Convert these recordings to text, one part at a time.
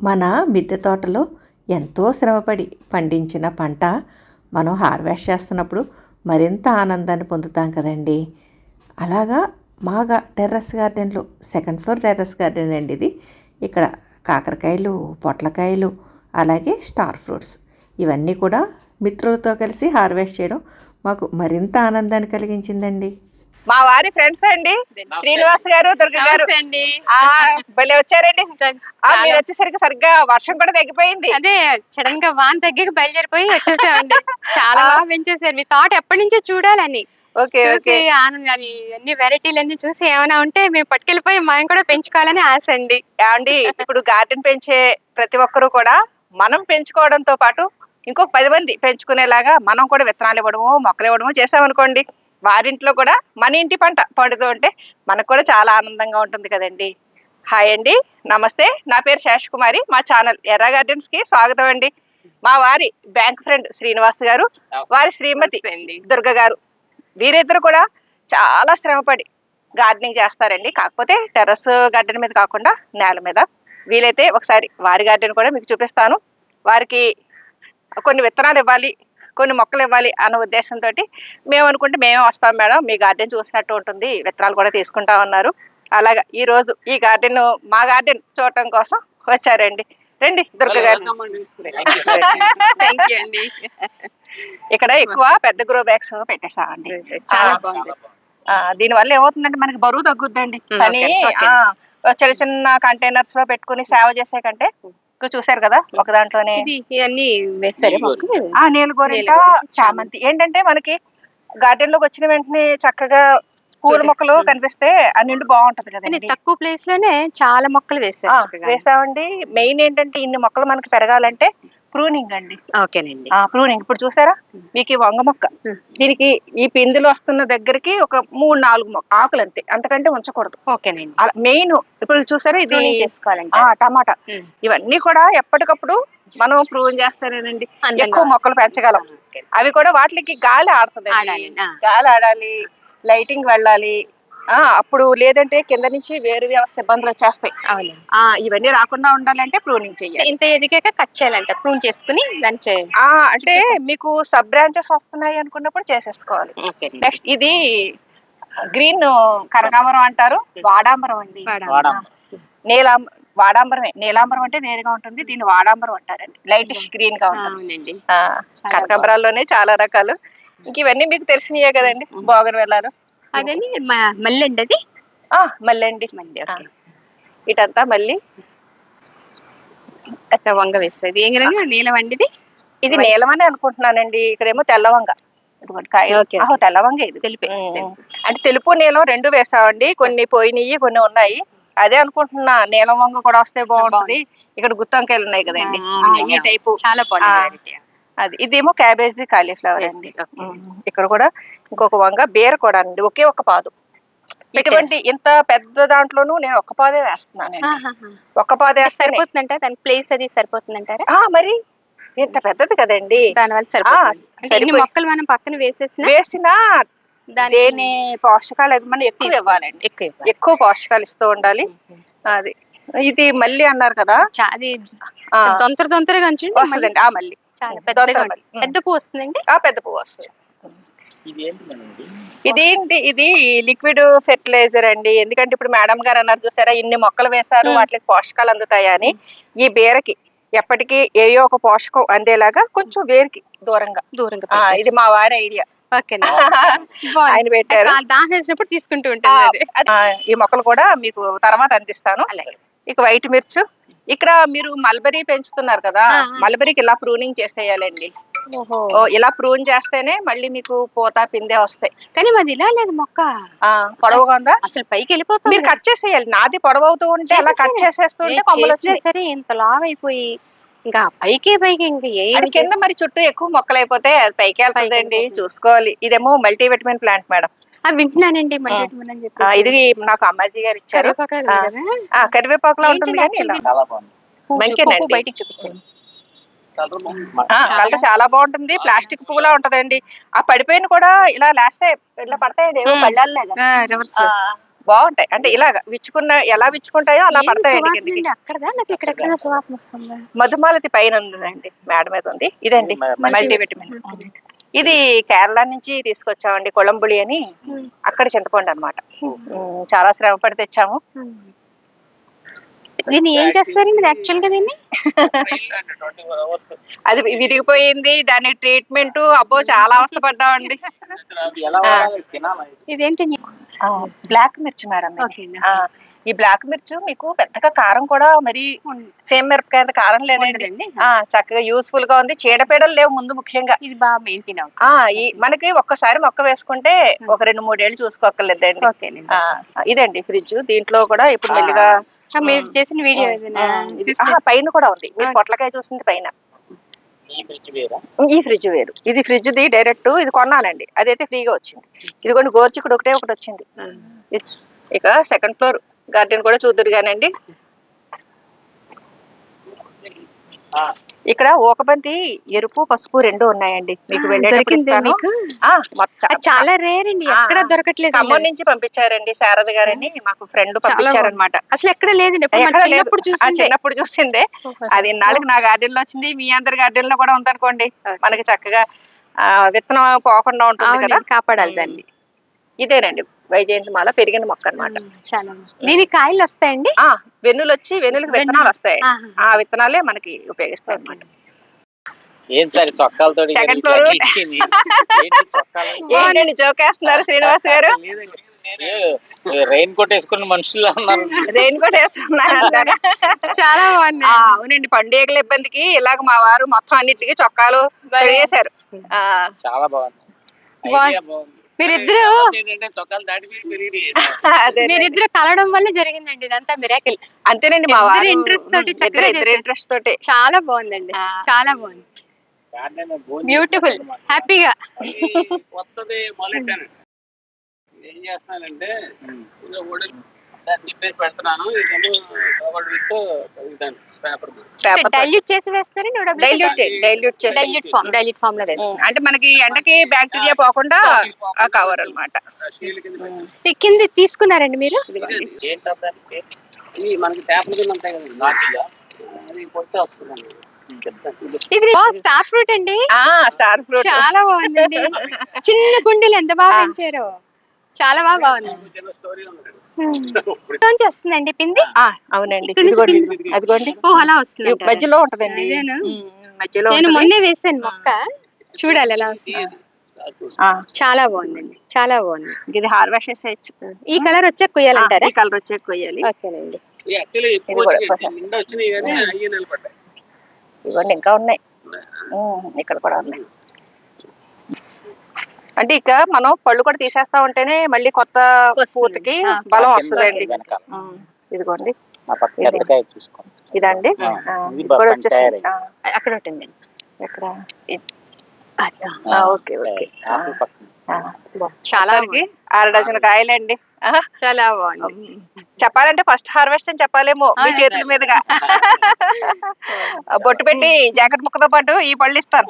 మన మిద్దె తోటలో ఎంతో శ్రమపడి పండించిన పంట మనం హార్వెస్ట్ చేస్తున్నప్పుడు మరింత ఆనందాన్ని పొందుతాం కదండి. అలాగా మాగా టెర్రస్ గార్డెన్లో సెకండ్ ఫ్లోర్ టెర్రస్ గార్డెన్ అండి ఇది. ఇక్కడ కాకరకాయలు పొట్లకాయలు అలాగే స్టార్ ఫ్రూట్స్ ఇవన్నీ కూడా మిత్రులతో కలిసి హార్వెస్ట్ చేయడం మాకు మరింత ఆనందాన్ని కలిగించిందండి. మా వారి ఫ్రెండ్స్ అండి. శ్రీనివాస్ గారు దుర్గ గారు. అండి. భలే వచ్చారండి. మీరు వచ్చేసరికి సరిగ్గా వర్షం కూడా తగ్గిపోయింది. అదే సడన్గా వాన్ తగ్గక బయలుదేరిపోయి వచ్చేసామండి. చాలా బాగా పెంచేసారు మీ తోట ఎప్పటి నుంచో చూడాలని. Okay okay. ఆనందం అది అన్ని వెరైటీలు అన్ని చూసి ఏమైనా ఉంటే మేము పట్టుకెళ్ళిపోయి మేము కూడా పెంచుకోవాలని ఆశ అండి. ఏమండి ఇప్పుడు గార్డెన్ పెంచే ప్రతి ఒక్కరూ కూడా మనం పెంచుకోవడంతో పాటు ఇంకొక పది మంది పెంచుకునేలాగా మనం కూడా విత్తనాలు ఇవ్వడము మొక్కలు ఇవ్వడము చేసామనుకోండి. వారింట్లో కూడా మన ఇంటి పంట పండుతూ ఉంటే మనకు కూడా చాలా ఆనందంగా ఉంటుంది కదండి. హాయ్ అండి. నమస్తే. నా పేరు శేష్ కుమారి. మా ఛానల్ ఎర్ర గార్డెన్స్కి స్వాగతం అండి. మా వారి బ్యాంక్ ఫ్రెండ్ శ్రీనివాస్ గారు వారి శ్రీమతి దుర్గ గారు. వీరిద్దరు కూడా చాలా శ్రమపడి గార్డెనింగ్ చేస్తారండి. కాకపోతే టెర్రస్ గార్డెన్ మీద కాకుండా నేల మీద. వీలైతే ఒకసారి వారి గార్డెన్ కూడా మీకు చూపిస్తాను. వారికి కొన్ని విత్తనాలు ఇవ్వాలి. కొన్ని మొక్కలు ఇవ్వాలి అన్న ఉద్దేశంతో మేము అనుకుంటే మేమే వస్తాం మేడం. మీ గార్డెన్ చూసినట్టు ఉంటుంది. విత్తనాలు కూడా తీసుకుంటా ఉన్నారు. అలాగా ఈ రోజు ఈ గార్డెన్ మా గార్డెన్ చూడటం కోసం వచ్చారండి. రండి దుర్గ గారు. ఇక్కడ ఎక్కువ పెద్ద గ్రో బ్యాగ్స్ పెట్టేసామండి చాలా బాగుంది. ఆ, దీని వల్ల ఏమవుతుందంటే మనకి బరువు తగ్గుద్దండి. ఉమ్, కానీ చిన్న చిన్న కంటైనర్స్లో పెట్టుకుని సేవ చేసే కంటే ఇక్కడ చూసారు కదా? ఒక దాంట్లోనే ఇవన్నీ వేస్తారు. ఆ చామంతి. ఏంటంటే మనకి గార్డెన్లోకి వచ్చిన వెంటనే చక్కగా పూల. మొక్కలు కనిపిస్తే నిండు బాగుంటది కదండి. తక్కువ ప్లేస్లోనే చాలా మొక్కలు చక్కగా. వేసామండి. మెయిన్ ఏంటంటే ఇన్ని మొక్కలు మనకి పెరగాలంటే ప్రూనింగ్ అండి. ఓకేనండి. ఆ ప్రూనింగ్. ఇప్పుడు చూసారా? మీకు ఈ వంగ మొక్క. దీనికి ఈ పిందులు వస్తున్న దగ్గరికి ఒక మూడు నాలుగు మొ- ఆకులు అంతే అంతకంటే ఉంచకూడదు. ఓకేనండి. అలా మెయిన్ ఇప్పుడు చూసారా? ఇది ఆ టమాటా. ఇవన్నీ కూడా ఎప్పటికప్పుడు మనం ప్రూవ్ చేస్తానేనండి అందంగా. ఎక్కువ మొక్కలు పెంచగలం. అవి కూడా వాటికి గాలి ఆడుతుంది. గాలి ఆడాలి లైటింగ్ వెళ్ళాలి అప్పుడు లేదంటే కింద నుంచి వేరు వ్యవస్థ ఇబ్బందులు వచ్చేస్తాయి. ఆ ఇవన్నీ రాకుండా ఉండాలంటే ప్రూనింగ్ చెయ్యాలి ఇంత ఎదిగాక కట్ చేయాలంట ప్రూన్ చేసుకుని దాని చే- ఆ అంటే మీకు సబ్ బ్రాంచెస్ వస్తున్నాయి అనుకున్నప్పుడు చేసేసుకోవాలి. నెక్స్ట్ ఇది గ్రీన్ కనకాంబరం అంటారు వాడాంబరం అండి. వాడాంబరం. నీలాం వాడాంబరమే. నీలాంబరం అంటే నేరుగా ఉంటుంది దీన్ని వాడాంబరం అంటారండి. లైటిష్ గ్రీన్గా ఉంటుంది. కనకాంబరాల్లోనే చాలా రకాలు. ఇంక ఇవన్నీ మీకు తెలిసినయే కదండి. బోగన్ వెళ్ళారు. అదని మ- మళ్ళీ అండి అది. ఓకే. ఇటంతా మళ్ళీ అట్లా వంగ వేస్తుంది. ఏం రంగు? నీలం అండి ఇది? నీలమని అనుకుంటున్నానండి. ఇక్కడేమో తెల్లవంగ కాయ. ఆహో తెల్లవంగ ఇది. తెలిపే. అంటే తెలుపు నీలం రెండు వేసామండి. కొన్ని పోయినాయి కొన్ని ఉన్నాయి. అదే అనుకుంటున్నా. నీలం వంగ కూడా వస్తే బాగుంటది. ఇక్కడ గుత్తంకాయలు ఉన్నాయి కదండి. ఈ టైపు. చాలా. బాగుంది. అది. ఇదేమో క్యాబేజీ కాలీఫ్లవర్ అండి. ఇక్కడ కూడా ఇంకొక వంగ బీర కూడా అండి ఒకే ఒక పాదు. ఇటువంటి ఇంత పెద్ద దాంట్లోనూ నేను ఒక్క పాదే వేస్తున్నాను. ఒక్క పాదే సరిపోతుందంట దాని ప్లేస్ అది సరిపోతుందంటారా? ఆ మరి ఇంత పెద్దది కదండి. దాని వల్ల సరిపోతుంది. మొక్కలు మనం పక్కన వేసేసినా? వేసిన దాని పోషకాలు అవి మనం ఎక్కువ ఇవ్వాలండి ఎక్కువ. ఎక్కువ పోషకాలు ఇస్తూ ఉండాలి. అది. ఇది మళ్ళీ అన్నారు కదా. అది తొందర తొందరగా వస్తుందండి. ఆ మళ్ళీ. చాలా. ఉంటుంది. పెద్ద పువ్వు వస్తుందండి? ఆ పెద్ద పువ్వు వస్తుంది. ఇదేంటి? ఇది లిక్విడ్ ఫెర్టిలైజర్ అండి. ఎందుకంటే ఇప్పుడు మేడం గారు అన్నారు చూసారా ఇన్ని మొక్కలు వేశారు. వాటికి పోషకాలు అందుతాయా అని. ఈ బీరకి ఎప్పటికీ ఏయో ఒక పోషకం అందేలాగా కొంచెం వేరికి దూరంగా. దూరంగా ఆ. ఇది మా వారి ఐడియా. ఓకే. ఆయన పెట్టారు. దాహం వేసినప్పుడు తీసుకుంటూ ఆ, అది- ఆ, ఈ మొక్కలు కూడా మీకు తర్వాత అందిస్తాను. అలాగే. ఇక వైట్ మిర్చు. ఇక్కడ మీరు మల్బరీ పెంచుతున్నారు కదా. మల్బరీకి ఇలా ప్రూనింగ్ చేసేయాలండి. ఇలా ప్రూన్ చేస్తేనే మళ్ళీ మీకు పూత పిందే వస్తాయి. కానీ మాది ఇలా లేదు మొక్క. ఆ పొడవుగా ఉందా? అసలు పైకి వెళ్ళిపోతుంది. మీరు కట్ చేసేయాలి. నాది పొడవవుతూ ఉంటే అలా కట్. చేసేస్తుంటే సరే ఇంత లావ్ అయిపోయి ఇంకా పైకే పైకి ఇంకా కింద మరి చుట్టూ ఎక్కువ మొక్కలు అయిపోతే పైకి వెళ్తుందండి. చూసుకోవాలి. ఇదేమో మల్టీ విటమిన్ ప్లాంట్ మేడం. వింటున్నానండి. ఇది నాకు అమ్మాజీ గారు ఇచ్చారు. కరివేపాకులో ఉంటుంది కానీ ఇలా. బయటికి చూపించండి ఆ, కలర్ చాలా బాగుంటుంది. ప్లాస్టిక్ పువ్వులా ఉంటదండి. ఆ పడిపోయిన కూడా ఇలా లేస్తే ఇట్లా పడతాయండి. రివర్స్. బాగుంటాయి. అంటే ఇలాగ విచ్చుకున్న ఎలా విచ్చుకుంటాయో అలా పడతాయండి సువాసన మధుమాలతి పైన ఉందండి మేడ మీద ఉంది. ఇదండి మల్టీ విటమిన్ ఇది కేరళ నుంచి తీసుకొచ్చామండి కొలంబులి అని. అక్కడ చింతపండు అనమాట చాలా శ్రమ పడి తెచ్చాము. దీన్ని ఏం చేస్తారండి యాక్చువల్గా దీన్ని? అది విరిగిపోయింది. దానికి ట్రీట్మెంట్ అబ్బో చాలా వాడాలి? తినాలా? ఇదేంటి బ్లాక్ మిర్చి మేడం ఈ బ్లాక్ మిర్చి మీకు పెద్దగా కారం కూడా మరి సేమ్ మిరపకాయ కారం లేదండి. చక్కగా యూస్ఫుల్గా ఉంది. చీడపీడలు లేవు ముందు ముఖ్యంగా. ఇది బాగా మెయింటైన్ ఆ అవుతుంది ఈ మనకి ఒక్కసారి మొక్క వేసుకుంటే ఒక రెండు మూడేళ్ళు ఆ, ఇదండి ఫ్రిడ్జ్. దీంట్లో కూడా ఇప్పుడు మెల్లిగా మీరు చేసిన వీడియో పైన కూడా ఉంది. మీరు. పొట్లకాయ చూసింది పైన. ఈ ఫ్రిడ్జ్ వేరా? ఈ ఫ్రిడ్జ్ వేరు. ఇది ఫ్రిడ్జ్ ది డైరెక్ట్ ఇది కొన్నానండి. అదైతే ఫ్రీగా వచ్చింది. ఇది కొన్ని గోర్చికుడు ఒకటే ఒకటి వచ్చింది. ఇక సెకండ్ ఫ్లోర్. గార్డెన్ కూడా చూద్దరు కానండి ఆ, ఇక్కడ ఓకబంతి ఎరుపు పసుపు రెండు ఉన్నాయండి. మీకు చాలా రేర్ అండి. ఎక్కడ దొరకట్లేదు ఖమ్మం నుంచి పంపించారండి శారద గారని. మాకు ఫ్రెండ్ చాలా పంపించారన్నమాట. అసలు ఎక్కడ లేదండి. చిన్నప్పుడు ఆ, చూసిందే. చిన్నప్పుడు చూసిందే. అది ఇన్నాళ్ళకి నా గార్డెన్లో వచ్చింది. మీ అందరి గార్డెన్లో కూడా ఉందనుకోండి. మనకి చక్కగా ఆ, విత్తనం పోకుండా ఉంటుంది కదా. కాపాడాలి దాన్ని. ఇదేనండి. వైజయంతి మాల పెరిగిన మొక్క అన్నమాట. చాలా దీనికి కాయలు వస్తాయండి? ఆ వెన్నులు వచ్చి వెన్నులకు విత్తనాలు వస్తాయి. ఆ విత్తనాలే మనకి ఉపయోగిస్తాయి అన్నమాట. ఏం సరే చొక్కాలతో Second floor. చొక్కాలు? ఏంటండి జోకేస్తున్నారు శ్రీనివాస్ గారు. రెయిన్ కోట్ వేసుకున్న మనుషులు అన్నారు. రెయిన్ కోట్ వేస్తున్నారు అంటారా? చాలా బాగుంది. అవునండి పండుగల ఇబ్బందికి ఇలాగ మా వారు మొత్తం అన్నిటికీ చొక్కాలు వేశారు చాలా బాగుంది. బాగుంది. మీరిద్దరూ మీరిద్దరు కలవడం వల్ల జరిగిందండి ఇదంతా మిరాకిల్ అంతేనండి మా ఇద్దరు వారు interest తోటి. ఇంట్రెస్ట్ తోటి. చాలా బాగుందండి. చాలా బాగుంది. బ్యూటిఫుల్ హ్యాపీగా కొత్తది మొదలెట్టాను ఏం చేస్తున్నానంటే పెడుతున్నాను. డైల్యూట్ చేసి వేస్తారు డైల్యూట్ డైల్యూట్ చేసి డైల్యూట్ ఫామ్ డైల్యూట్ ఫామ్లో వేస్తారు అంటే మనకి ఎండకి బ్యాక్టీరియా పోకుండా ఆ కవర్ అన్నమాట. షీల్డ్ కింద తీసుకున్నారండి మీరు? ఏంటంటే ఈ మనకి పేపర్ కింద ఉంటాయి కదండి నాటిగా అది కొట్టి వస్తుందండి. చెప్తాను ఇది స్టార్ ఫ్రూట్ అండి. ఆ స్టార్ ఫ్రూట్. చాలా బాగుందండి. చిన్న కుండీలు ఎంత బాగా. పెంచారో. చాలా బాగా బాగుంది. చిన్న స్టోరీ ఉంది నుంచి వస్తుందండి పిండి? ఆ, అవునండి. అదిగోండి ఓ అలా వస్తుంది మధ్యలో ఉంటదండి. మధ్యలో నేను. మొన్నే వేసాను మొక్క. చూడాలి ఎలా వస్తుంది. ఆ, చాలా బాగుందండి. చాలా బాగుంది. ఇది హార్వెస్ట్ చేసేయచ్చు ఈ కలర్ వచ్చాక కొయ్యాలంటారా? ఈ కలర్ వచ్చే కొయ్యాలి. ఓకేనండి ఇవ్వండి ఇంకా ఉన్నాయి. ఇక్కడ కూడా ఉన్నాయి. అంటే ఇక మనం పళ్ళు కూడా తీసేస్తా ఉంటేనే మళ్ళీ కొత్త. పూతకి బలం వస్తుందండి ఇదిగోండి. ఇదండి. ఆ, ఆ, ఇది ఇది కూడా బాగా వచ్చేసింది. తయారై. ఆ, అక్కడ ఉంటుంది ఎక్కడ? Okay okay. చాలా ఆరు డజన్ కాయలండి. చాలా బాగుంది. చెప్పాలంటే ఫస్ట్ హార్వెస్ట్ అని చెప్పాలేమో మీ చేతుల మీదుగా. బొట్టు పెట్టి జాకెట్ ముక్కతో పాటు ఈ పళ్ళు ఇస్తాను.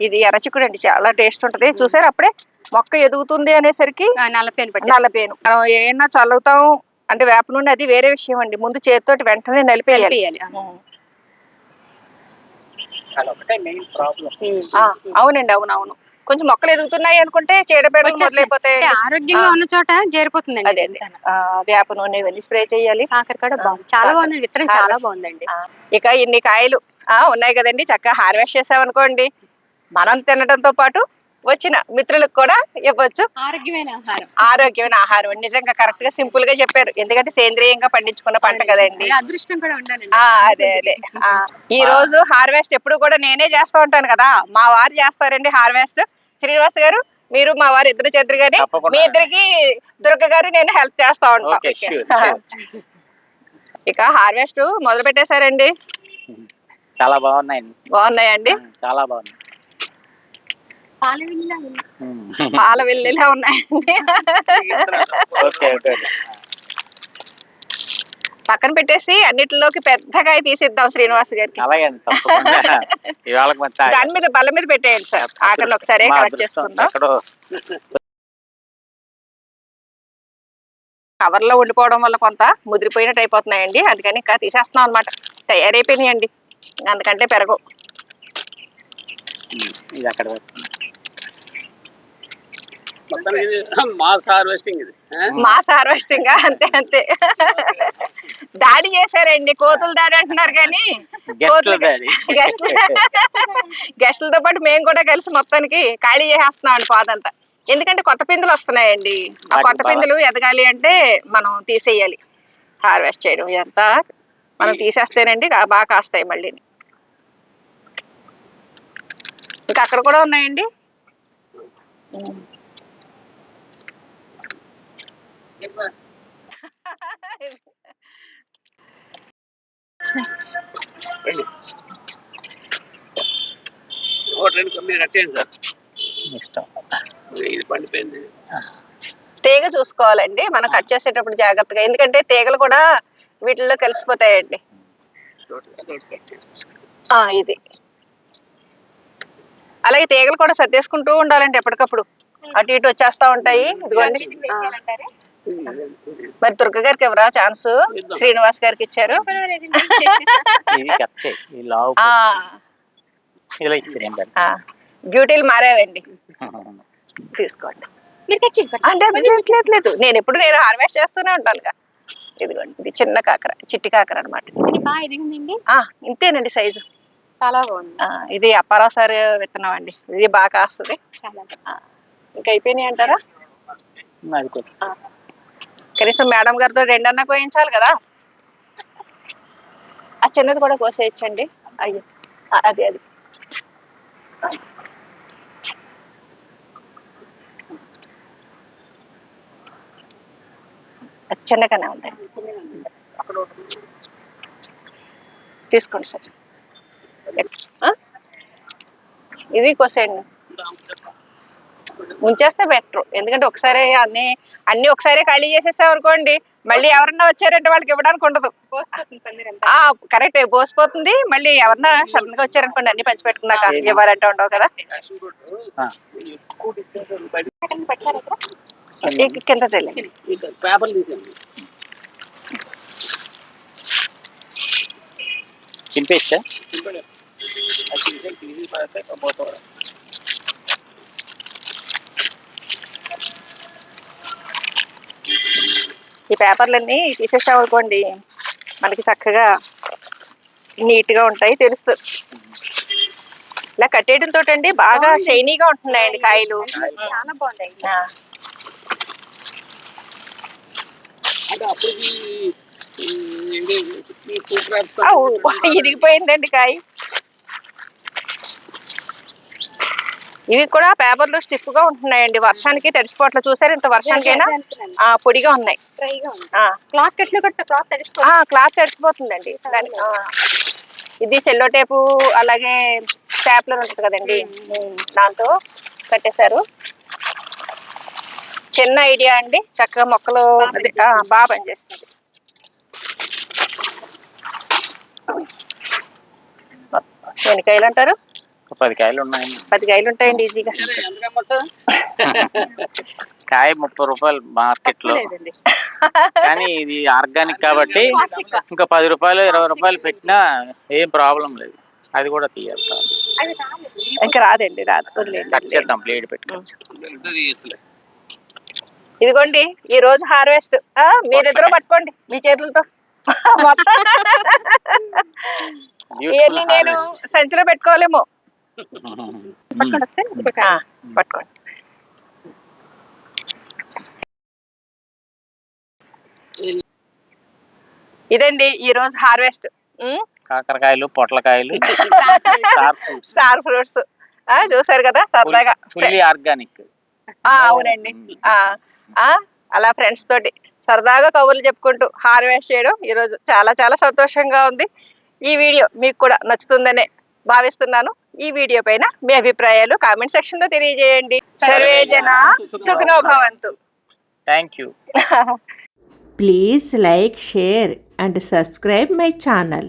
ఇది ఎర్రచిక్కుడు అండి చాలా టేస్ట్ ఉంటది. చూసారు అప్పుడే? మొక్క ఎదుగుతుంది అనేసరికి ఆ, నల్లపేను పట్టి నల్లపేను మనం ఏమన్నా చల్లుతాం అంటే వేప నూనె అది వేరే విషయం అండి. ముందు చేతితోటి వెంటనే నలిపేయాలి. అవునండి అవును. అవును కొంచెం మొక్కలు ఎదుగుతున్నాయి అనుకుంటే చీడపేడలు. మొదలైపోతాయి ఆరోగ్యంగా ఉన్న చోట చేరిపోతుందండి అదే అదే. ఆ, వేప నూనె ఇవన్నీ స్ప్రే చేయాలి. కాకరకాడ బాగుంది. చాలా బాగుంది విత్తనం చాలా బాగుందండి. ఇక ఇన్ని కాయలు ఆ ఉన్నాయి కదండి. చక్కగా హార్వెస్ట్ చేసామనుకోండి. మనం తినడంతో పాటు వచ్చిన మిత్రులకు కూడా ఇవ్వచ్చు. ఆరోగ్యమైన ఆహారం. ఆరోగ్యమైన ఆహారం. నిజంగా కరెక్ట్గా సింపుల్గా చెప్పారు. ఎందుకంటే సేంద్రియంగా పండించుకున్న పంట కదండి. అదే అదృష్టం కూడా ఉండాలండి. ఆ అదే అదే. ఈ రోజు హార్వెస్ట్ ఎప్పుడు కూడా నేనే చేస్తూ ఉంటాను కదా. మా వారు చేస్తారండి హార్వెస్ట్. శ్రీనివాస్ గారు మీరు మా వారు ఇద్దరు చేద్దరు గాని తప్పకుండా. మీ ఇద్దరికి దుర్గ గారు నేను హెల్ప్ చేస్తా ఉంటాను ఇక హార్వెస్ట్ మొదలు పెట్టేశారండి చాలా బాగున్నాయండి. బాగున్నాయండి. చాలా బాగుంది పాల వెల్లిలా ఉన్నాయండి పక్కన పెట్టేసి అన్నిటిలోకి పెద్దగా తీసిద్దాం శ్రీనివాస్ గారికి. దాని మీద బల్ల మీద పెట్టేయండి సార్. ఆఖరిని ఒకసారి కలెక్ట్ చేసుకుందాం. ఎక్కడో. కవర్లో ఉండిపోవడం వల్ల కొంత ముదిరిపోయినట్టు అయిపోతున్నాయండి. అందుకని ఇంకా తీసేస్తున్నాం అనమాట తయారైపోయినాయండి. అందుకంటే పెరగవు. ఇది అక్కడ మాస్ హార్వెస్టింగ్ ఇది? Mass harvesting? అంతే అంతే. దాడి చేశారండి కోతులు దాడి అంటున్నారు కానీ గెస్ట్లతో పాటు మేము కూడా కలిసి మొత్తానికి ఖాళీ చేసేస్తున్నాం అండి పాదంతా. ఎందుకంటే కొత్త పిందులు వస్తున్నాయండి. ఆ కొత్త పిందులు ఎదగాలి అంటే మనం తీసేయాలి. హార్వెస్ట్ చేయడం ఇదంతా మనం తీసేస్తేనండి బాగా కాస్తాయి మళ్ళీ ఇంకా అక్కడ కూడా ఉన్నాయండి? రండి. కమ్మి కట్టేయండి సార్. ఇష్టం. ఇది పండిపోయింది. తీగ చూసుకోవాలండి. మనం కట్ చేసేటప్పుడు జాగ్రత్తగా. ఎందుకంటే తీగలు కూడా వీటిల్లో కలిసిపోతాయండి. ఇది. అలాగే తీగలు కూడా సర్దేసుకుంటూ ఉండాలండి ఎప్పటికప్పుడు. అటు ఇటు వచ్చేస్తా ఉంటాయి. ఇదిగోండి. మరి దుర్గ గారికి ఎవరా ఛాన్స్ శ్రీనివాస్ గారికి ఇచ్చారు. బ్యూటీలు మారావండి తీసుకోండి. అంటే లేదు, లేదు లేదు నేను ఎప్పుడు నేను హార్వెస్ట్ చేస్తూనే ఉంటాను ఇదిగోండి ఇది చిన్న కాకర చిట్టి కాకర అనమాట ఇంతేనండి సైజు చాలా బాగుంది. ఇది అప్పారావు సార్ విత్తనం అండి. ఇది బాగా కాస్తుంది. ఇంకా అయిపోయినాయి అంటారా? కనీసం మేడం గారితో రెండన్నా కోయించాలి కదా. ఆ చిన్నది కూడా కోసేయచ్చండి. అయ్యో అది అది. చిన్నగానే ఉంది. తీసుకోండి సార్. ఇది కోసేయండి. ఉంచేస్తే బెటర్. ఎందుకంటే ఒకసారి అన్ని అన్ని ఒకసారి ఖాళీ చేసేసాం అనుకోండి మళ్ళీ ఎవరన్నా వచ్చారంటే వాళ్ళకి ఇవ్వడానికి ఉండదు. కరెక్ట్ పోసిపోతుంది మళ్ళీ ఎవరన్నా సడన్గా వచ్చారనుకోండి అన్ని పంచి పెట్టుకున్నాక ఇవ్వాలంటే ఉండవు కదా. ఫ్యాషన్ ఫ్రూట్ ఆ. ఎక్కువ డిస్టెన్స్ బయట పెట్టారు ఇక్కడ ఈ కింద తెలియదు ఈ పేపర్లు తీసేయండి చింపేచ్చా చింపండి. అది తీసేసి తీసి పడేస్తే పోతాడు ఈ పేపర్లన్నీ తీసేసాం అనుకోండి మనకి చక్కగా నీట్గా ఉంటాయి తెలుస్తుంది ఇలా కట్టేయడంతో అండి బాగా షైనీగా ఉంటున్నాయండి కాయలు చాలా ఊ, ఇరిగిపోయిందండి కాయ ఇవి కూడా పేపర్లు స్టిఫ్గా ఉంటున్నాయండి. వర్షానికి తడిసిపోవట్లేదు చూసారు. ఇంత వర్షానికైనా పొడిగా ఉన్నాయి. క్లాత్ క్లాత్ తడిసిపోతుందండి. ఇది సెల్లో టేపు అలాగే స్టాప్లర్ ఉంటుంది కదండి. ఉమ్, దాంతో కట్టేశారు. చిన్న ఐడియా అండి. చక్కగా మొక్కలు బాగా పనిచేస్తుంది. ఎన్ని కాయలు అంటారు? పది కాయలు ఉన్నాయి పది కాయలు ఉంటాయండి ఈజీగా. కాయ ముప్పై రూపాయలు మార్కెట్లో కానీ ఇది ఆర్గానిక్ కాబట్టి ఇంకా పది రూపాయలు ఇరవై రూపాయలు పెట్టినా ఏం ప్రాబ్లం లేదు. అది కూడా తీయాలి. ఇంకా రాదండి రాదు. బ్లేడ్ తీయట్లే ఇదిగోండి ఈ రోజు హార్వెస్ట్. మీరిద్దరూ పట్టుకోండి మీ చేతులతో. మొత్తం. ఇవన్నీ నేను సంచిలో పెట్టుకోలేమో. పట్టుకోండి. ఒకసారి ఇదండి ఈ రోజు హార్వెస్ట్ కాకరకాయలు పొట్లకాయలు స్టార్ ఫ్రూట్స్. చూసారు కదా సరదాగా. ఆర్గానిక్. ఆ, అవునండి. అలా ఫ్రెండ్స్ తోటి సరదాగా కబుర్లు చెప్పుకుంటూ హార్వెస్ట్ చేయడం ఈరోజు చాలా చాలా సంతోషంగా ఉంది. ఈ వీడియో మీకు కూడా నచ్చుతుందనే భావిస్తున్నాను. ఈ వీడియో పైన మీ అభిప్రాయాలు కామెంట్ సెక్షన్లో తెలియజేయండి. సర్వే జన సుఖనో భవంతు thank you Please like, share and subscribe my channel.